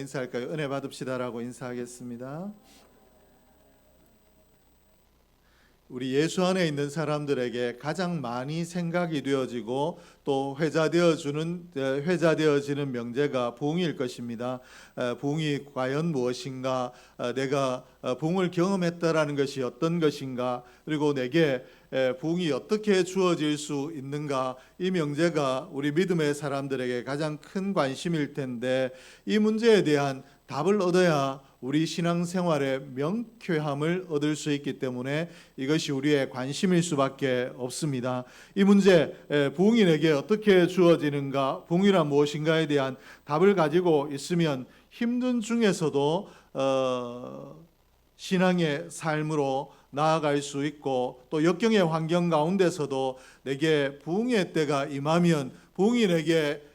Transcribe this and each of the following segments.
인사할까요? 은혜 받읍시다라고 인사하겠습니다. 우리 예수 안에 있는 사람들에게 가장 많이 생각이 되어지고 또 회자되어 주는 회자되어지는 명제가 부흥일 것입니다. 어, 부흥이 과연 무엇인가? 어, 내가 어, 부흥을 경험했다라는 것이 어떤 것인가? 그리고 내게 에, 부흥이 어떻게 주어질 수 있는가? 이 명제가 우리 믿음의 사람들에게 가장 큰 관심일 텐데 이 문제에 대한 답을 얻어야 우리 신앙생활의 명쾌함을 얻을 수 있기 때문에 이것이 우리의 관심일 수밖에 없습니다. 이 문제 내게 어떻게 주어지는가, 부흥이란 무엇인가에 대한 답을 가지고 있으면 힘든 중에서도 어, 신앙의 삶으로 나아갈 수 있고 또 역경의 환경 가운데서도 내게 부흥의 때가 임하면 에,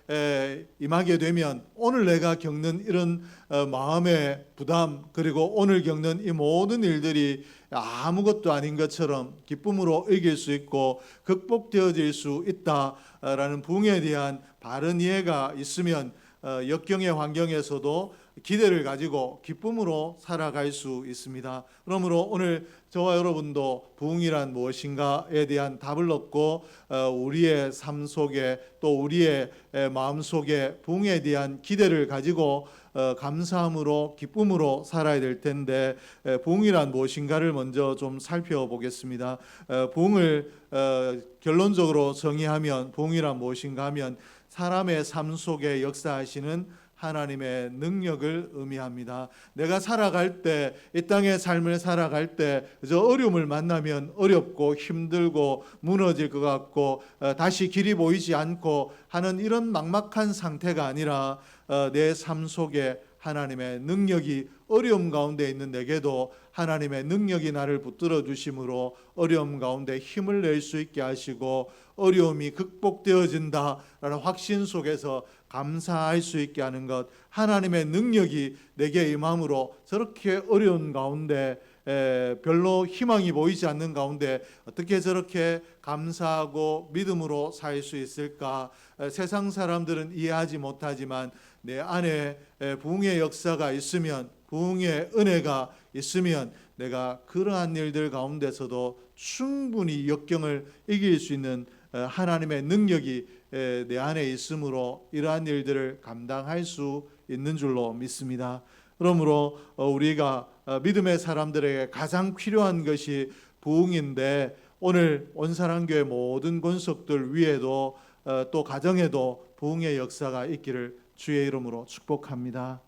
임하게 되면 오늘 내가 겪는 이런 어, 마음의 부담 그리고 오늘 겪는 이 모든 일들이 아무것도 아닌 것처럼 기쁨으로 이길 수 있고 극복되어질 수 있다라는 부흥에 대한 바른 이해가 있으면 어, 역경의 환경에서도 기대를 가지고 기쁨으로 살아갈 수 있습니다. 그러므로 오늘 저와 여러분도 부흥이란 무엇인가에 대한 답을 얻고 어, 우리의 삶 속에 또 우리의 에, 마음 속에 부흥에 대한 기대를 가지고 어, 감사함으로 기쁨으로 살아야 될 텐데 에, 부흥이란 무엇인가를 먼저 좀 살펴보겠습니다. 어, 부흥을 어, 결론적으로 정의하면 부흥이란 무엇인가 하면 사람의 삶 속에 역사하시는 하나님의 능력을 의미합니다. 내가 살아갈 때, 이 땅의 삶을 살아갈 때, 저 어려움을 만나면 어렵고 힘들고 무너질 것 같고, 어, 다시 길이 보이지 않고 하는 이런 막막한 상태가 아니라 어, 내삶 속에 하나님의 능력이 어려움 가운데 있는 내게도 하나님의 능력이 나를 붙들어 주심으로 어려움 가운데 힘을 낼 수 있게 하시고 어려움이 극복되어진다라는 확신 속에서 감사할 수 있게 하는 것 하나님의 능력이 내게 임함으로 저렇게 어려운 가운데 에, 별로 희망이 보이지 않는 가운데 어떻게 저렇게 감사하고 믿음으로 살 수 있을까? 에, 세상 사람들은 이해하지 못하지만 내 안에 에, 부흥의 역사가 있으면 부흥의 은혜가 있으면 내가 그러한 일들 가운데서도 충분히 역경을 이길 수 있는 에, 하나님의 능력이 에, 내 안에 있으므로 이러한 일들을 감당할 수 있는 줄로 믿습니다. 그러므로 어, 우리가 어, 믿음의 사람들에게 가장 필요한 것이 부흥인데 오늘 온사랑교회 모든 권속들 위에도 어, 또 가정에도 부흥의 역사가 있기를 주의 이름으로 축복합니다.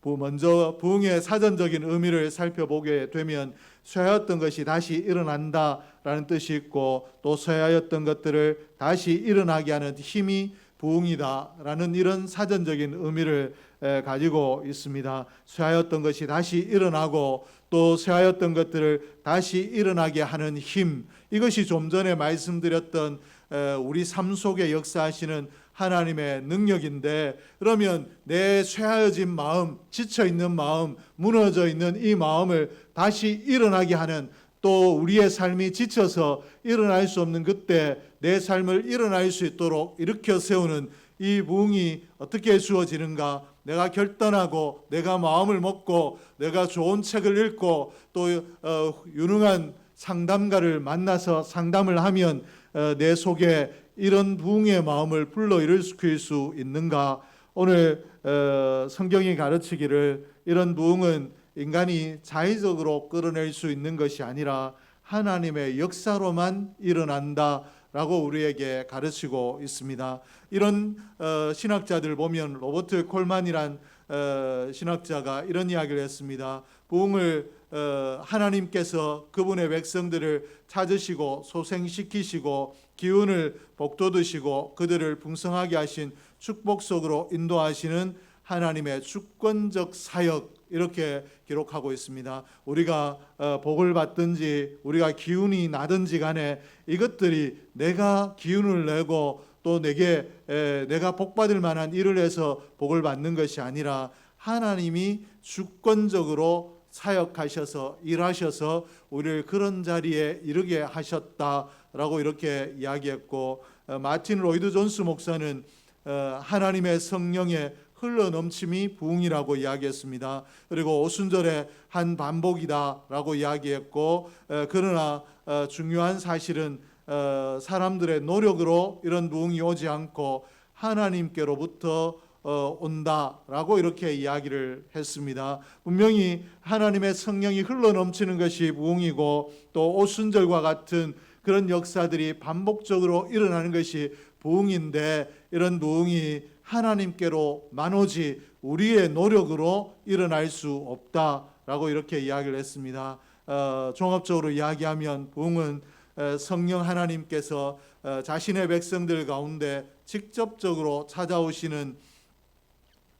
부- 먼저 부흥의 사전적인 의미를 살펴보게 되면 쇠하였던 것이 다시 일어난다라는 뜻이 있고 또 쇠하였던 것들을 다시 일어나게 하는 힘이 부흥이다라는 이런 사전적인 의미를 에, 가지고 있습니다. 쇠하였던 것이 다시 일어나고 또 쇠하였던 것들을 다시 일어나게 하는 힘 이것이 좀 전에 말씀드렸던 에, 우리 삶 속에 역사하시는 하나님의 능력인데 그러면 내 쇠하여진 마음, 지쳐 있는 마음, 무너져 있는 이 마음을 다시 일어나게 하는 또 우리의 삶이 지쳐서 일어날 수 없는 그때 내 삶을 일어날 수 있도록 일으켜 세우는 이 부흥이 어떻게 주어지는가? 내가 결단하고 내가 마음을 먹고 내가 좋은 책을 읽고 또 어, 유능한 상담가를 만나서 상담을 하면 어, 내 속에 이런 부흥의 마음을 불러 일으킬 수 있는가? 오늘 어, 성경이 가르치기를 이런 부흥은 인간이 자의적으로 끌어낼 수 있는 것이 아니라 하나님의 역사로만 일어난다 라고 우리에게 가르치고 있습니다. 이런 어, 신학자들 보면 로버트 콜만이란 어, 신학자가 이런 이야기를 했습니다. 부흥을 어, 하나님께서 그분의 백성들을 찾으시고 소생시키시고 기운을 복돋으시고 그들을 풍성하게 하신 축복 속으로 인도하시는 하나님의 주권적 사역 이렇게 기록하고 있습니다. 우리가 어, 복을 받든지 우리가 기운이 나든지 간에 이것들이 내가 기운을 내고 또 내게 에, 내가 복 받을 만한 일을 해서 복을 받는 것이 아니라 하나님이 주권적으로 사역하셔서 일하셔서 우리를 그런 자리에 이르게 하셨다 라고 이렇게 이야기했고 어, 마틴 로이드 존스 목사는 어, 하나님의 성령의 흘러 넘침이 부흥이라고 이야기했습니다. 그리고 오순절의 한 반복이다라고 이야기했고 에, 그러나 어, 중요한 사실은 어, 사람들의 노력으로 이런 부흥이 오지 않고 하나님께로부터 어, 온다라고 이렇게 이야기를 했습니다. 분명히 하나님의 성령이 흘러 넘치는 것이 부흥이고 또 오순절과 같은 그런 역사들이 반복적으로 일어나는 것이 부흥인데 이런 부흥이 하나님께로 만 오지 우리의 노력으로 일어날 수 없다라고 이렇게 이야기를 했습니다. 어, 종합적으로 이야기하면 부흥은 에, 성령 하나님께서 어, 자신의 백성들 가운데 직접적으로 찾아오시는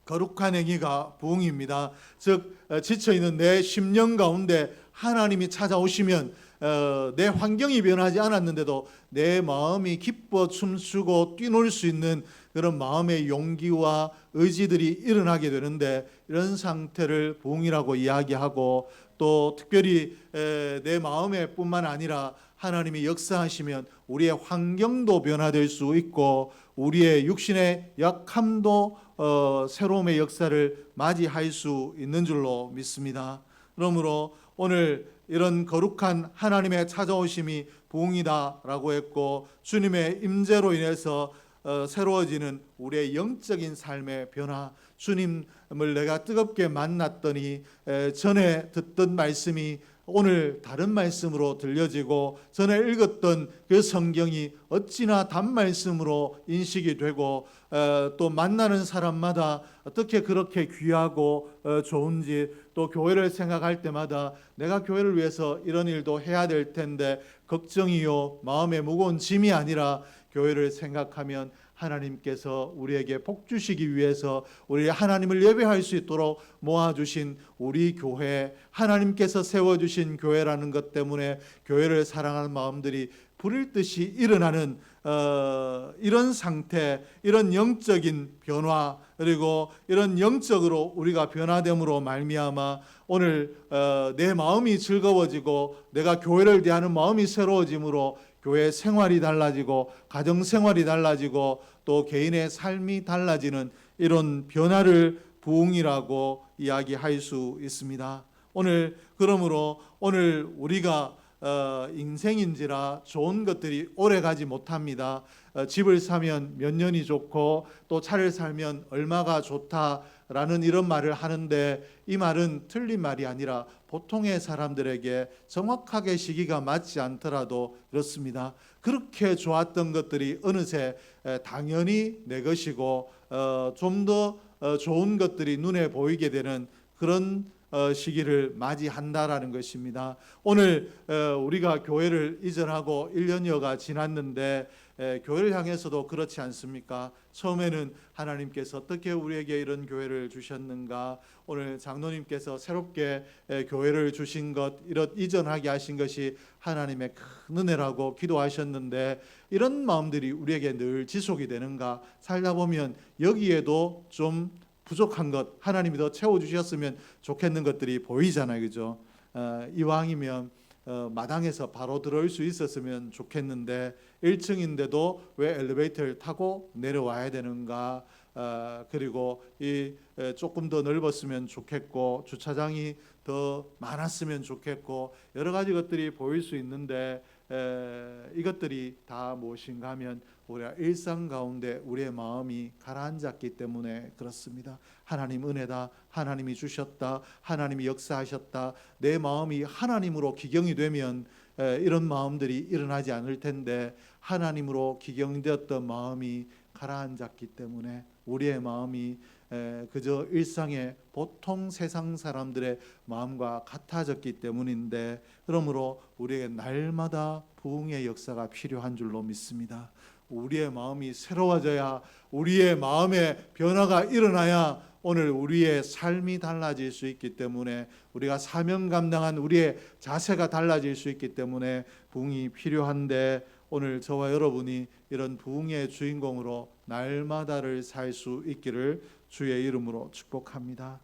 거룩한 행위가 부흥입니다. 즉 어, 지쳐 있는 내 심령 가운데 하나님이 찾아오시면 어, 내 환경이 변하지 않았는데도 내 마음이 기뻐 춤추고 뛰놀 수 있는 그런 마음의 용기와 의지들이 일어나게 되는데 이런 상태를 부흥이라고 이야기하고 또 특별히 에, 내 마음에 뿐만 아니라 하나님이 역사하시면 우리의 환경도 변화될 수 있고 우리의 육신의 약함도 어, 새로움의 역사를 맞이할 수 있는 줄로 믿습니다. 그러므로 오늘 이런 거룩한 하나님의 찾아오심이 부흥이다라고 했고 주님의 임재로 인해서 어, 새로워지는 우리의 영적인 삶의 변화, 주님을 내가 뜨겁게 만났더니 에, 전에 듣던 말씀이 오늘 다른 말씀으로 들려지고 전에 읽었던 그 성경이 어찌나 단 말씀으로 인식이 되고 어, 또 만나는 사람마다 어떻게 그렇게 귀하고 어, 좋은지 또 교회를 생각할 때마다 내가 교회를 위해서 이런 일도 해야 될 텐데 걱정이요. 마음에 무거운 짐이 아니라 교회를 생각하면 하나님께서 우리에게 복 주시기 위해서 우리 하나님을 예배할 수 있도록 모아 주신 우리 교회 하나님께서 세워 주신 교회라는 것 때문에 교회를 사랑하는 마음들이 불일 듯이 일어나는 어, 이런 상태, 이런 영적인 변화 그리고 이런 영적으로 우리가 변화됨으로 말미암아 오늘 어, 내 마음이 즐거워지고 내가 교회를 대하는 마음이 새로워짐으로 교회 생활이 달라지고 가정 생활이 달라지고 또 개인의 삶이 달라지는 이런 변화를 부흥이라고 이야기할 수 있습니다. 오늘 그러므로 오늘 우리가 어, 인생인지라 좋은 것들이 오래 가지 못합니다. 어, 집을 사면 몇 년이 좋고 또 차를 살면 얼마가 좋다 라는 이런 말을 하는데 이 말은 틀린 말이 아니라 보통의 사람들에게 정확하게 시기가 맞지 않더라도 그렇습니다. 그렇게 좋았던 것들이 어느새 에, 당연히 내 것이고 어, 좀더 좋은 것들이 눈에 보이게 되는 그런 어, 시기를 맞이한다라는 것입니다. 오늘 어, 우리가 교회를 이전하고 1년여가 지났는데 에, 교회를 향해서도 그렇지 않습니까? 처음에는 하나님께서 어떻게 우리에게 이런 교회를 주셨는가? 오늘 장로님께서 새롭게 에, 교회를 주신 것, 이런 이전하게 하신 것이 하나님의 큰 은혜라고 기도하셨는데 이런 마음들이 우리에게 늘 지속이 되는가? 살다 보면 여기에도 좀 부족한 것 하나님이 더 채워 주셨으면 좋겠는 것들이 보이잖아요, 그죠? 어, 이왕이면 어, 마당에서 바로 들어올 수 있었으면 좋겠는데 1층인데도 왜 엘리베이터를 타고 내려와야 되는가? 어, 그리고 이 에, 조금 더 넓었으면 좋겠고 주차장이 더 많았으면 좋겠고 여러 가지 것들이 보일 수 있는데 에, 이것들이 다 무엇인가 하면 우리가 일상 가운데 우리의 마음이 가라앉았기 때문에 그렇습니다. 하나님 은혜다. 하나님이 주셨다. 하나님이 역사하셨다. 내 마음이 하나님으로 기경이 되면 에, 이런 마음들이 일어나지 않을 텐데 하나님으로 기경되었던 마음이 가라앉았기 때문에 우리의 마음이 에, 그저 일상의 보통 세상 사람들의 마음과 같아졌기 때문인데 그러므로 우리에게 날마다 부흥의 역사가 필요한 줄로 믿습니다. 우리의 마음이 새로워져야 우리의 마음에 변화가 일어나야 오늘 우리의 삶이 달라질 수 있기 때문에 우리가 사명 감당한 우리의 자세가 달라질 수 있기 때문에 부흥이 필요한데 오늘 저와 여러분이 이런 부흥의 주인공으로 날마다를 살 수 있기를 주의 이름으로 축복합니다.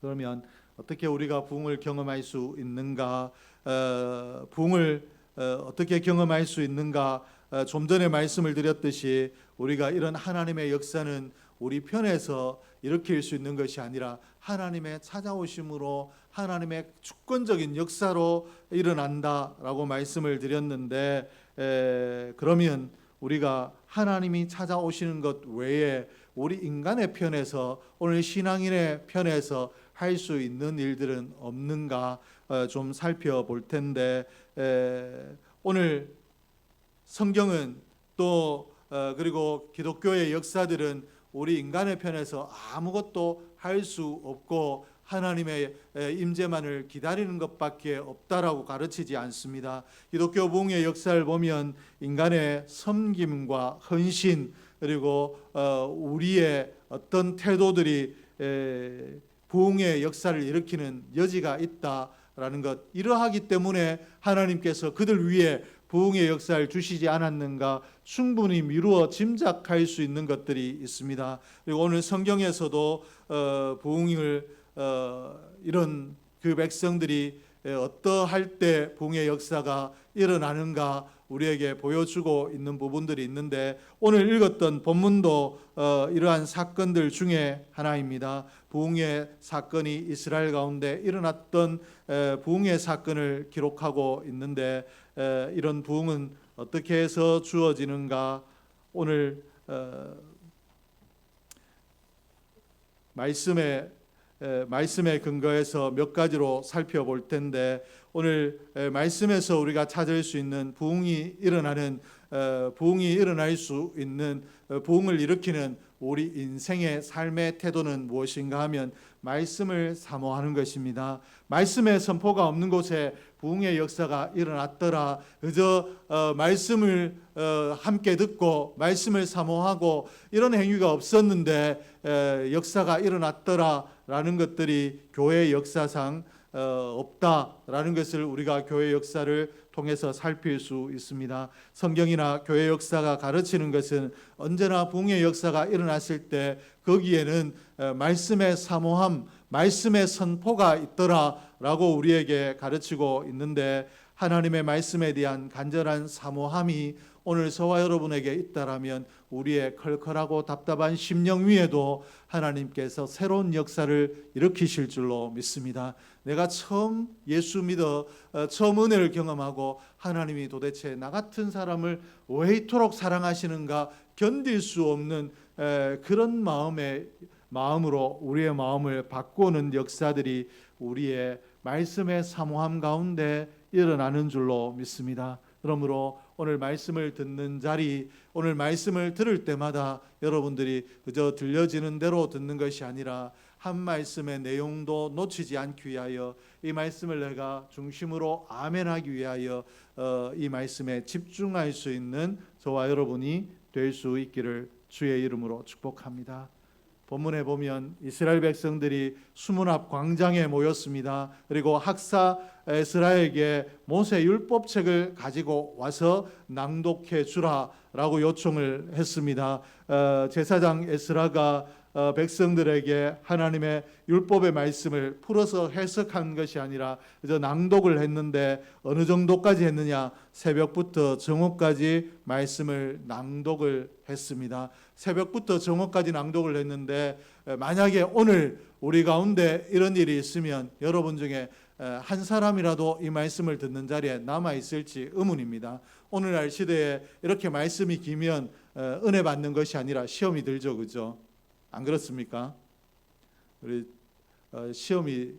그러면 어떻게 우리가 부흥을 경험할 수 있는가? 어, 부흥을 어, 어떻게 경험할 수 있는가? 어, 좀 전에 말씀을 드렸듯이 우리가 이런 하나님의 역사는 우리 편에서 일으킬 수 있는 것이 아니라 하나님의 찾아오심으로 하나님의 주권적인 역사로 일어난다라고 말씀을 드렸는데 에, 그러면 우리가 하나님이 찾아오시는 것 외에 우리 인간의 편에서 오늘 신앙인의 편에서 할 수 있는 일들은 없는가 어, 좀 살펴볼 텐데 에, 오늘 성경은 또 어, 그리고 기독교의 역사들은 우리 인간의 편에서 아무것도 할 수 없고 하나님의 에, 임재만을 기다리는 것밖에 없다라고 가르치지 않습니다. 기독교 부흥의 역사를 보면 인간의 섬김과 헌신 그리고 어, 우리의 어떤 태도들이 에, 부흥의 역사를 일으키는 여지가 있다라는 것 이러하기 때문에 하나님께서 그들 위해 부흥의 역사를 주시지 않았는가 충분히 미루어 짐작할 수 있는 것들이 있습니다. 그리고 오늘 성경에서도 어, 부흥을 어, 이런 그 백성들이 에, 어떠할 때 부흥의 역사가 일어나는가 우리에게 보여주고 있는 부분들이 있는데 오늘 읽었던 본문도 어, 이러한 사건들 중에 하나입니다. 부흥의 사건이 이스라엘 가운데 일어났던 에, 부흥의 사건을 기록하고 있는데 에, 이런 부흥은 어떻게 해서 주어지는가 오늘 어, 말씀에 에, 말씀에 근거해서 몇 가지로 살펴볼 텐데 오늘 에, 말씀에서 우리가 찾을 수 있는 부흥이 일어나는 어, 부흥이 일어날 수 있는 어, 부흥을 일으키는 우리 인생의 삶의 태도는 무엇인가 하면 말씀을 사모하는 것입니다. 말씀의 선포가 없는 곳에 부흥의 역사가 일어났더라. 그저 어, 말씀을 어, 함께 듣고 말씀을 사모하고 이런 행위가 없었는데 에, 역사가 일어났더라 라는 것들이 교회 역사상 어, 없다라는 것을 우리가 교회 역사를 통해서 살필 수 있습니다. 성경이나 교회 역사가 가르치는 것은 언제나 붕의 역사가 일어났을 때 거기에는 어, 말씀의 사모함, 말씀의 선포가 있더라라고 우리에게 가르치고 있는데 하나님의 말씀에 대한 간절한 사모함이 오늘 저와 여러분에게 있다라면 우리의 컬컬하고 답답한 심령 위에도 하나님께서 새로운 역사를 일으키실 줄로 믿습니다. 내가 처음 예수 믿어 어, 처음 은혜를 경험하고 하나님이 도대체 나 같은 사람을 왜 이토록 사랑하시는가 견딜 수 없는 에, 그런 마음의 마음으로 우리의 마음을 바꾸는 역사들이 우리의 말씀의 사모함 가운데 일어나는 줄로 믿습니다. 그러므로 오늘 말씀을 듣는 자리, 오늘 말씀을 들을 때마다 여러분들이 그저 들려지는 대로 듣는 것이 아니라 한 말씀의 내용도 놓치지 않기 위하여 이 말씀을 내가 중심으로 아멘하기 위하여 어, 이 말씀에 집중할 수 있는 저와 여러분이 될 수 있기를 주의 이름으로 축복합니다. 본문에 보면 이스라엘 백성들이 수문 앞 광장에 모였습니다. 그리고 학사 에스라에게 모세 율법책을 가지고 와서 낭독해 주라라고 요청을 했습니다. 어, 제사장 에스라가 어, 백성들에게 하나님의 율법의 말씀을 풀어서 해석한 것이 아니라 그저 낭독을 했는데 어느 정도까지 했느냐 새벽부터 정오까지 말씀을 낭독을 했습니다. 새벽부터 정오까지 낭독을 했는데 에, 만약에 오늘 우리 가운데 이런 일이 있으면 여러분 중에 에, 한 사람이라도 이 말씀을 듣는 자리에 남아 있을지 의문입니다. 오늘날 시대에 이렇게 말씀이 기면 에, 은혜 받는 것이 아니라 시험이 들죠, 그죠? 안 그렇습니까? 우리 어, 시험이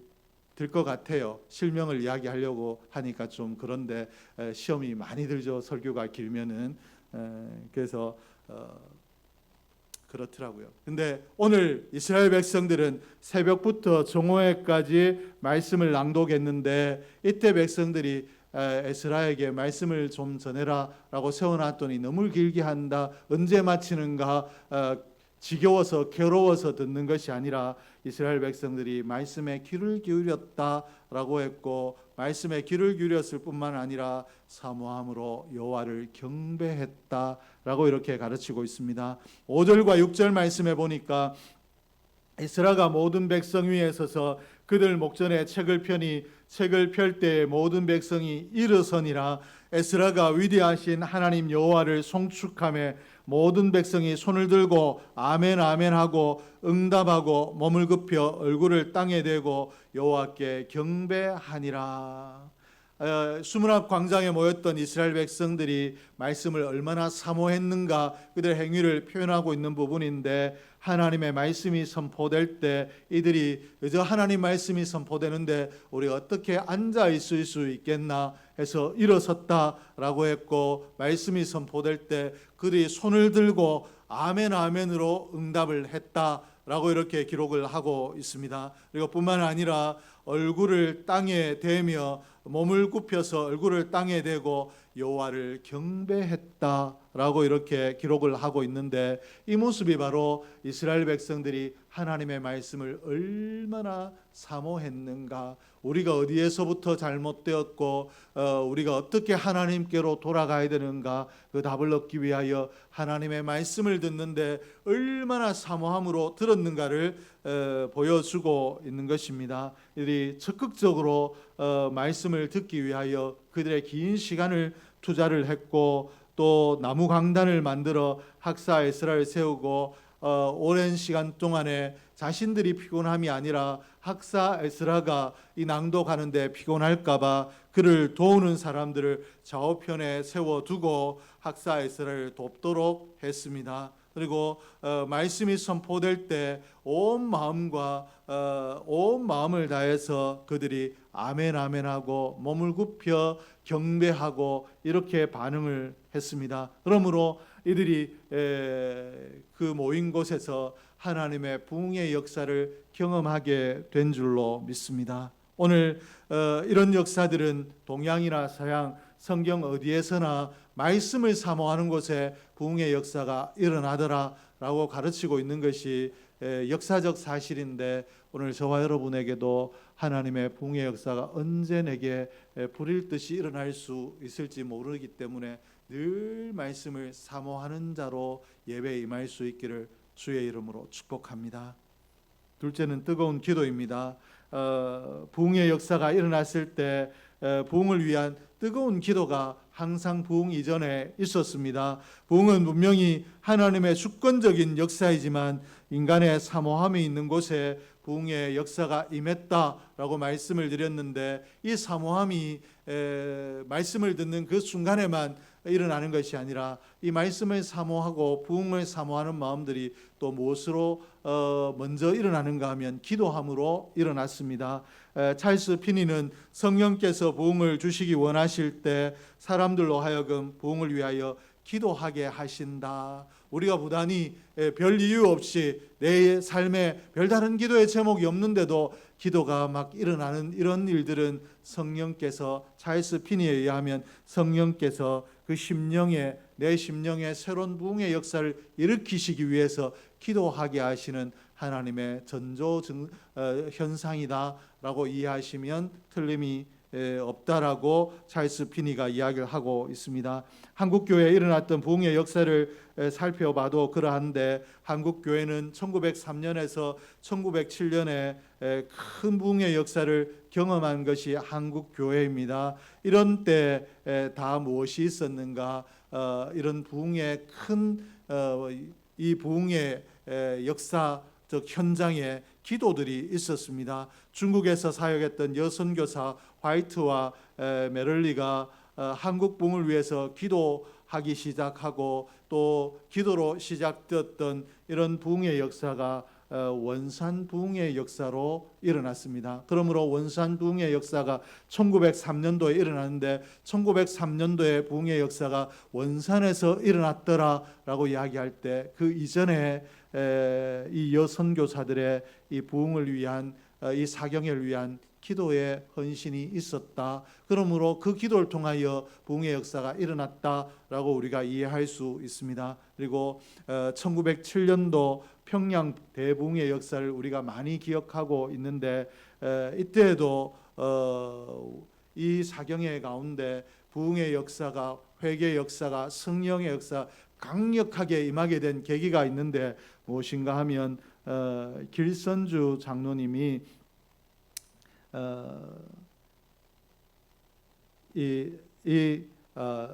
들 것 같아요. 실명을 이야기하려고 하니까 좀 그런데 에, 시험이 많이 들죠. 설교가 길면은 에, 그래서 어, 그렇더라고요. 근데 오늘 이스라엘 백성들은 새벽부터 정오에까지 말씀을 낭독했는데 이때 백성들이 에, 에스라에게 말씀을 좀 전해라라고 세워놨더니 너무 길게 한다. 언제 마치는가? 어, 지겨워서 괴로워서 듣는 것이 아니라 이스라엘 백성들이 말씀에 귀를 기울였다라고 했고 말씀에 귀를 기울였을 뿐만 아니라 사모함으로 여호와를 경배했다라고 이렇게 가르치고 있습니다. 5절과 6절 말씀에 보니까 이스라가 모든 백성 위에 서서 그들 목전에 책을 펴니 책을 펼때 모든 백성이 일어서니라 에스라가 위대하신 하나님 여호와를 송축함에 모든 백성이 손을 들고 아멘 아멘 하고 응답하고 몸을 굽혀 얼굴을 땅에 대고 여호와께 경배하니라. 어, 수문 앞 광장에 모였던 이스라엘 백성들이 말씀을 얼마나 사모했는가 그들의 행위를 표현하고 있는 부분인데 하나님의 말씀이 선포될 때 이들이 그저 하나님 말씀이 선포되는데 우리 어떻게 앉아 있을 수 있겠나 해서 일어섰다라고 했고 말씀이 선포될 때 그들이 손을 들고 아멘 아멘으로 응답을 했다 라고 이렇게 기록을 하고 있습니다. 그리고 뿐만 아니라 얼굴을 땅에 대며 몸을 굽혀서 얼굴을 땅에 대고 여호와를 경배했다라고 이렇게 기록을 하고 있는데 이 모습이 바로 이스라엘 백성들이 하나님의 말씀을 얼마나 사모했는가 우리가 어디에서부터 잘못되었고 어, 우리가 어떻게 하나님께로 돌아가야 되는가 그 답을 얻기 위하여 하나님의 말씀을 듣는데 얼마나 사모함으로 들었는가를 어, 보여주고 있는 것입니다. 이들이 적극적으로 어, 말씀을 듣기 위하여 그들의 긴 시간을 투자를 했고 또 나무 강단을 만들어 학사 에스라를 세우고 어, 오랜 시간 동안에 자신들이 피곤함이 아니라 학사 에스라가 이 낭독하는데 피곤할까봐 그를 도우는 사람들을 좌우편에 세워두고 학사 에스라를 돕도록 했습니다. 그리고 어, 말씀이 선포될 때 온 마음과 어, 온 마음을 다해서 그들이 아멘 아멘 하고 몸을 굽혀 경배하고 이렇게 반응을 했습니다. 그러므로 이들이 에, 그 모인 곳에서 하나님의 부흥의 역사를 경험하게 된 줄로 믿습니다. 오늘 어, 이런 역사들은 동양이나 서양 성경 어디에서나 말씀을 사모하는 곳에 부흥의 역사가 일어나더라라고 가르치고 있는 것이 에, 역사적 사실인데 오늘 저와 여러분에게도 하나님의 부흥의 역사가 언제 내게 에, 불일 듯이 일어날 수 있을지 모르기 때문에 늘 말씀을 사모하는 자로 예배에 임할 수 있기를 주의 이름으로 축복합니다. 둘째는 뜨거운 기도입니다. 어, 부흥의 역사가 일어났을 때 에, 부흥을 위한 뜨거운 기도가 항상 부흥 이전에 있었습니다. 부흥은 분명히 하나님의 주권적인 역사이지만 인간의 사모함이 있는 곳에 부흥의 역사가 임했다라고 말씀을 드렸는데 이 사모함이 에, 말씀을 듣는 그 순간에만 일어나는 것이 아니라 이 말씀을 사모하고 부흥을 사모하는 마음들이 또 무엇으로 어, 먼저 일어나는가 하면 기도함으로 일어났습니다. 에, 찰스 피니는 성령께서 부흥을 주시기 원하실 때 사람들로 하여금 부흥을 위하여 기도하게 하신다. 우리가 부단히 별 이유 없이 내 삶에 별다른 기도의 제목이 없는데도 기도가 막 일어나는 이런 일들은 성령께서 찰스 피니에 의하면 성령께서 그 심령에 내 심령에 새로운 부흥의 역사를 일으키시기 위해서 기도하게 하시는 하나님의 전조 증, 어, 현상이다라고 이해하시면 틀림이 에, 없다라고 찰스 피니가 이야기를 하고 있습니다. 한국 교회에 일어났던 부흥의 역사를 에, 살펴봐도 그러한데 한국 교회는 1903년에서 1907년에 에, 큰 부흥의 역사를 경험한 것이 한국 교회입니다. 이런 때 다 무엇이 있었는가? 어, 이런 부흥의 큰이 어, 부흥의 에, 역사적 현장에 기도들이 있었습니다. 중국에서 사역했던 여선교사 화이트와 에, 메럴리가 어, 한국 붕을 위해서 기도하기 시작하고 또 기도로 시작되었던 이런 부흥의 역사가 어, 원산 부흥의 역사로 일어났습니다. 그러므로 원산 부흥의 역사가 1903년도에 일어났는데 1903년도에 부흥의 역사가 원산에서 일어났더라라고 이야기할 때 그 이전에 에, 이 여선교사들의 이 부흥을 위한 어, 이 사경을 위한 기도의 헌신이 있었다. 그러므로 그 기도를 통하여 부흥의 역사가 일어났다라고 우리가 이해할 수 있습니다. 그리고 1907년도 평양 대부흥의 역사를 우리가 많이 기억하고 있는데 이때에도 어, 이 사경의 가운데 부흥의 역사가 회개의 역사가 성령의 역사 강력하게 임하게 된 계기가 있는데 무엇인가 하면 어, 길선주 장로님이 어, 이, 이 어,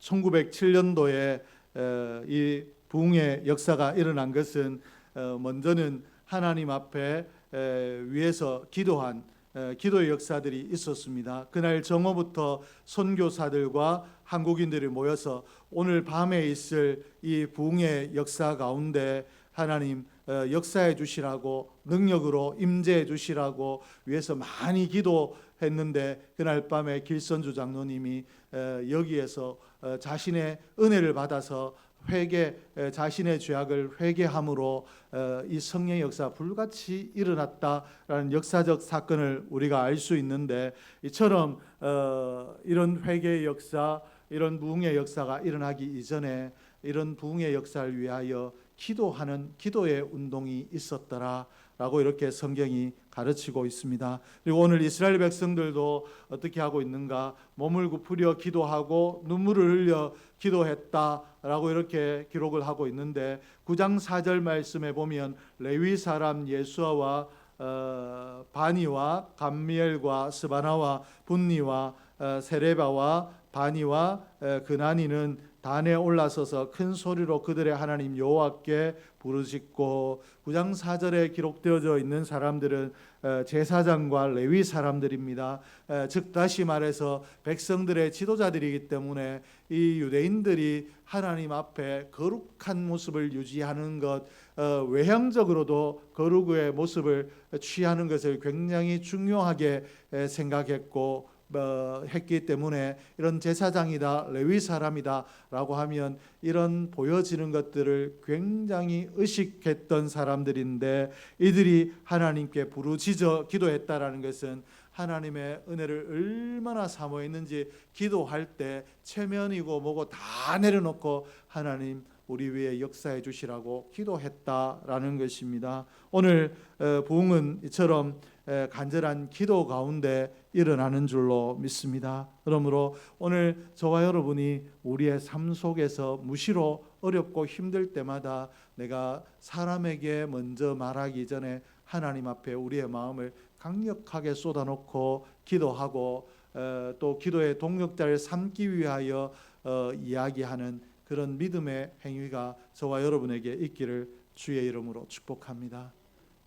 1907년도에 어, 이 부흥의 역사가 일어난 것은 어, 먼저는 하나님 앞에 에, 위에서 기도한 에, 기도의 역사들이 있었습니다. 그날 정오부터 선교사들과 한국인들이 모여서 오늘 밤에 있을 이 부흥의 역사 가운데 하나님 어, 역사해 주시라고 능력으로 임재해 주시라고 위해서 많이 기도했는데 그날 밤에 길선주 장로님이 에, 여기에서 어, 자신의 은혜를 받아서 회개 에, 자신의 죄악을 회개함으로 어, 이 성령의 역사 불같이 일어났다라는 역사적 사건을 우리가 알 수 있는데 이처럼 어, 이런 회개의 역사 이런 부흥의 역사가 일어나기 이전에 이런 부흥의 역사를 위하여 기도하는 기도의 운동이 있었더라 라고 이렇게 성경이 가르치고 있습니다. 그리고 오늘 이스라엘 백성들도 어떻게 하고 있는가? 몸을 굽으려 기도하고 눈물을 흘려 기도했다라고 이렇게 기록을 하고 있는데 9장 4절 말씀에 보면 레위 사람 예수아와 어, 바니와 감미엘과 스바나와 분니와 어, 세레바와 바니와 어, 그나니는 단에 올라서서 큰 소리로 그들의 하나님 여호와께 부르짖고 9장 4절에 기록되어져 있는 사람들은 어, 제사장과 레위 사람들입니다. 어, 즉 다시 말해서 백성들의 지도자들이기 때문에 이 유대인들이 하나님 앞에 거룩한 모습을 유지하는 것 어, 외형적으로도 거룩의 모습을 취하는 것을 굉장히 중요하게 에, 생각했고 어, 했기 때문에 이런 제사장이다 레위 사람이다라고 하면 이런 보여지는 것들을 굉장히 의식했던 사람들인데 이들이 하나님께 부르짖어 기도했다라는 것은 하나님의 은혜를 얼마나 사모했는지 기도할 때 체면이고 뭐고 다 내려놓고 하나님 우리 위에 역사해 주시라고 기도했다라는 것입니다. 오늘 어, 부흥은 이처럼 에, 간절한 기도 가운데 일어나는 줄로 믿습니다. 그러므로 오늘 저와 여러분이 우리의 삶 속에서 무시로 어렵고 힘들 때마다 내가 사람에게 먼저 말하기 전에 하나님 앞에 우리의 마음을 강력하게 쏟아놓고 기도하고 어, 또 기도의 동력자를 삼기 위하여 어, 이야기하는 그런 믿음의 행위가 저와 여러분에게 있기를 주의 이름으로 축복합니다.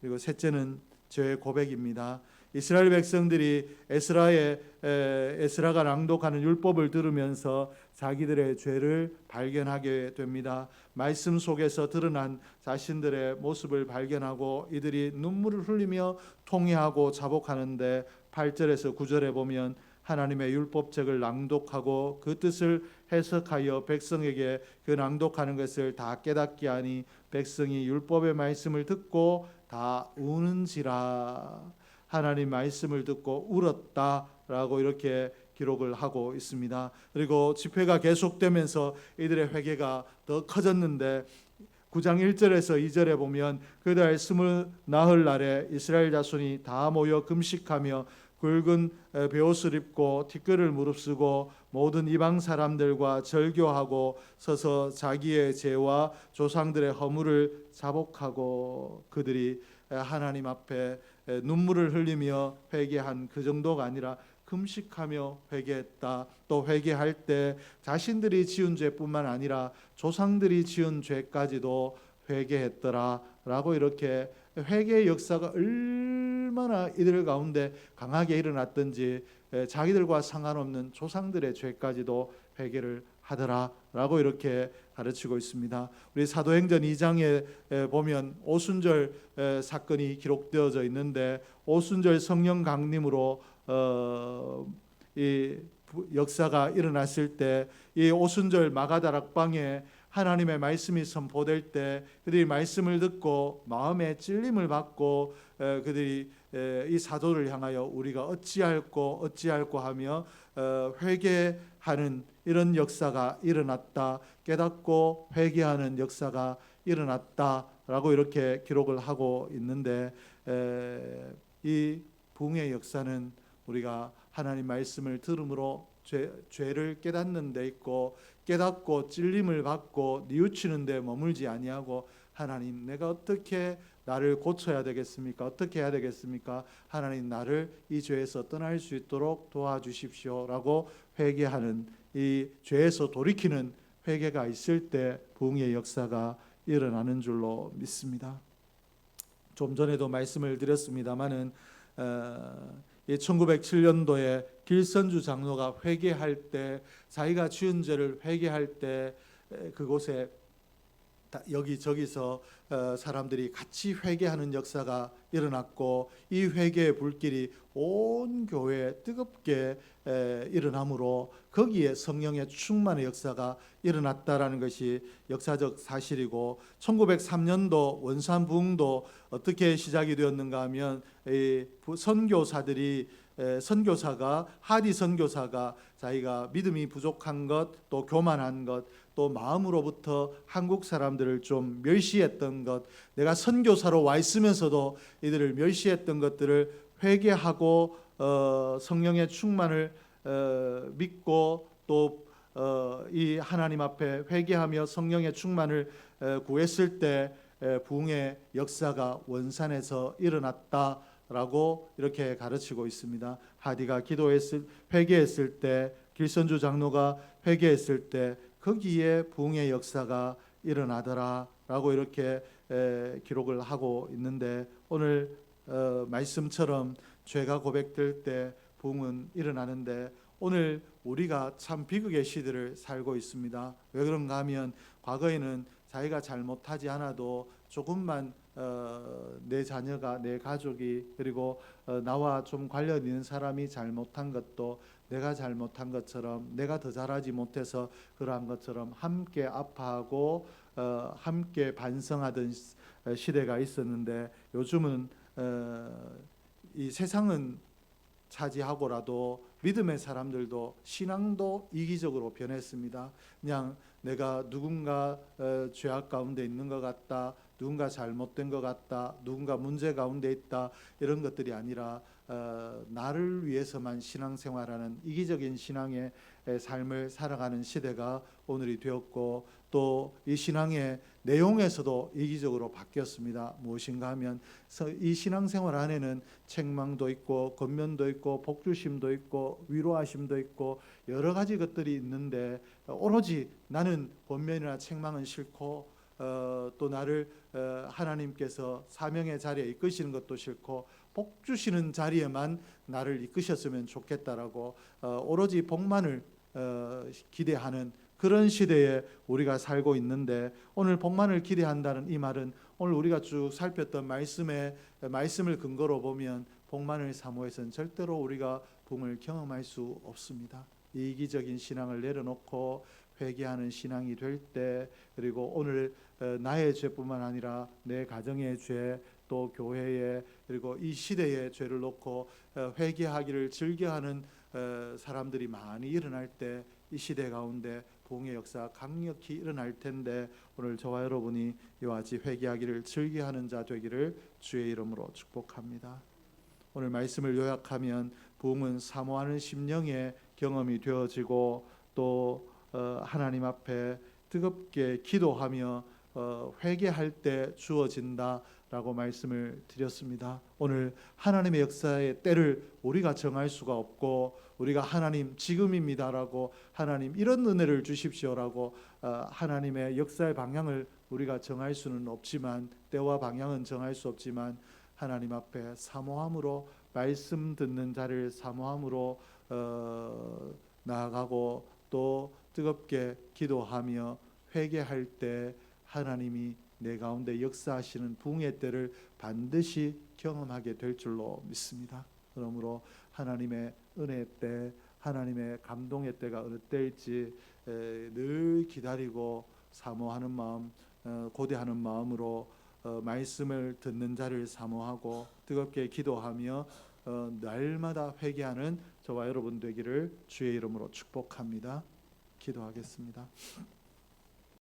그리고 셋째는 저의 고백입니다. 이스라엘 백성들이 에스라의 에, 에스라가 낭독하는 율법을 들으면서 자기들의 죄를 발견하게 됩니다. 말씀 속에서 드러난 자신들의 모습을 발견하고 이들이 눈물을 흘리며 통회하고 자복하는데 8절에서 9절에 보면 하나님의 율법책을 낭독하고 그 뜻을 해석하여 백성에게 그 낭독하는 것을 다 깨닫게 하니 백성이 율법의 말씀을 듣고 다 우는지라 하나님 말씀을 듣고 울었다라고 이렇게 기록을 하고 있습니다. 그리고 집회가 계속되면서 이들의 회개가 더 커졌는데 9장 1절에서 2절에 보면 그달 스물 나흘 날에 이스라엘 자손이 다 모여 금식하며 굵은 베옷을 입고 티끌을 무릅쓰고 모든 이방 사람들과 절교하고 서서 자기의 죄와 조상들의 허물을 자복하고 그들이 하나님 앞에 눈물을 흘리며 회개한 그 정도가 아니라 금식하며 회개했다. 또 회개할 때 자신들이 지은 죄뿐만 아니라 조상들이 지은 죄까지도 회개했더라라고 이렇게 회개의 역사가 얼마나 이들 가운데 강하게 일어났든지 자기들과 상관없는 조상들의 죄까지도 회개를 하더라라고 이렇게 가르치고 있습니다. 우리 사도행전 2장에 보면 오순절 사건이 기록되어져 있는데 오순절 성령 강림으로 어, 이 역사가 일어났을 때 이 오순절 마가다락방에 하나님의 말씀이 선포될 때 그들이 말씀을 듣고 마음에 찔림을 받고 그들이 이 사도를 향하여 우리가 어찌할꼬 어찌할꼬 하며 어, 회개하는 이런 역사가 일어났다. 깨닫고 회개하는 역사가 일어났다라고 이렇게 기록을 하고 있는데 이 붕의 역사는 우리가 하나님 말씀을 들음으로 죄, 죄를 깨닫는 데 있고 깨닫고 찔림을 받고 뉘우치는 데 머물지 아니하고 하나님 내가 어떻게 나를 고쳐야 되겠습니까? 어떻게 해야 되겠습니까? 하나님 나를 이 죄에서 떠날 수 있도록 도와주십시오라고 회개하는 이 죄에서 돌이키는 회개가 있을 때 부흥의 역사가 일어나는 줄로 믿습니다. 좀 전에도 말씀을 드렸습니다마는 어, 1907년도에 길선주 장로가 회개할 때 자기가 지은 죄를 회개할 때 에, 그곳에 다- 여기 저기서 어, 사람들이 같이 회개하는 역사가 일어났고 이 회개의 불길이 온 교회에 뜨겁게 에, 일어나므로 거기에 성령의 충만의 역사가 일어났다라는 것이 역사적 사실이고 1903년도 원산 부흥도 어떻게 시작이 되었는가 하면 선교사들이 에, 선교사가 하디 선교사가 자기가 믿음이 부족한 것 또 교만한 것 또 마음으로부터 한국 사람들을 좀 멸시했던 것 내가 선교사로 와 있으면서도 이들을 멸시했던 것들을 회개하고 어, 성령의 충만을 어, 믿고 또 어, 이 하나님 앞에 회개하며 성령의 충만을 에, 구했을 때 에, 부흥의 역사가 원산에서 일어났다 라고 이렇게 가르치고 있습니다. 하디가 기도했을 회개했을 때 길선주 장로가 회개했을 때 거기에 부흥의 역사가 일어나더라라고 이렇게 에, 기록을 하고 있는데 오늘 어, 말씀처럼 죄가 고백될 때 부흥은 일어나는데 오늘 우리가 참 비극의 시대를 살고 있습니다. 왜 그런가 하면 과거에는 자기가 잘못하지 않아도 조금만 어, 내 자녀가 내 가족이 그리고 어, 나와 좀 관련 있는 사람이 잘못한 것도 내가 잘못한 것처럼 내가 더 잘하지 못해서 그러한 것처럼 함께 아파하고 어, 함께 반성하던 시- 어, 시대가 있었는데 요즘은 어, 이 세상은 차지하고라도 믿음의 사람들도 신앙도 이기적으로 변했습니다. 그냥 내가 누군가 어, 죄악 가운데 있는 것 같다, 누군가 잘못된 것 같다, 누군가 문제 가운데 있다 이런 것들이 아니라 어, 나를 위해서만 신앙생활하는 이기적인 신앙의 에, 삶을 살아가는 시대가 오늘이 되었고 또 이 신앙의 내용에서도 이기적으로 바뀌었습니다. 무엇인가 하면 서- 이 신앙생활 안에는 책망도 있고 권면도 있고 복주심도 있고 위로하심도 있고 여러 가지 것들이 있는데 어, 오로지 나는 권면이나 책망은 싫고 어, 또 나를 어, 하나님께서 사명의 자리에 이끄시는 것도 싫고 복 주시는 자리에만 나를 이끄셨으면 좋겠다라고 어, 오로지 복만을 어, 기대하는 그런 시대에 우리가 살고 있는데 오늘 복만을 기대한다는 이 말은 오늘 우리가 쭉 살폈던 말씀의 말씀을 근거로 보면 복만을 사모해서는 절대로 우리가 붕을 경험할 수 없습니다. 이기적인 신앙을 내려놓고 회개하는 신앙이 될 때 그리고 오늘 어, 나의 죄뿐만 아니라 내 가정의 죄 또 교회의 그리고 이 시대의 죄를 놓고 어, 회개하기를 즐겨하는 어, 사람들이 많이 일어날 때 이 시대 가운데 봉의 역사 강력히 일어날 텐데 오늘 저와 여러분이 이와 같이 회개하기를 즐겨하는 자 되기를 주의 이름으로 축복합니다. 오늘 말씀을 요약하면 부흥은 사모하는 심령의 경험이 되어지고 또 어, 하나님 앞에 뜨겁게 기도하며 어, 회개할 때 주어진다 라고 말씀을 드렸습니다. 오늘 하나님의 역사의 때를 우리가 정할 수가 없고 우리가 하나님 지금입니다라고 하나님 이런 은혜를 주십시오라고 어, 하나님의 역사의 방향을 우리가 정할 수는 없지만 때와 방향은 정할 수 없지만 하나님 앞에 사모함으로 말씀 듣는 자를 사모함으로 어, 나아가고 또 뜨겁게 기도하며 회개할 때 하나님이 내 가운데 역사하시는 부흥의 때를 반드시 경험하게 될 줄로 믿습니다. 그러므로 하나님의 은혜의 때, 하나님의 감동의 때가 어느 때일지 에, 늘 기다리고 사모하는 마음, 어, 고대하는 마음으로 어, 말씀을 듣는 자를 사모하고 뜨겁게 기도하며 어, 날마다 회개하는 저와 여러분 되기를 주의 이름으로 축복합니다. 기도하겠습니다.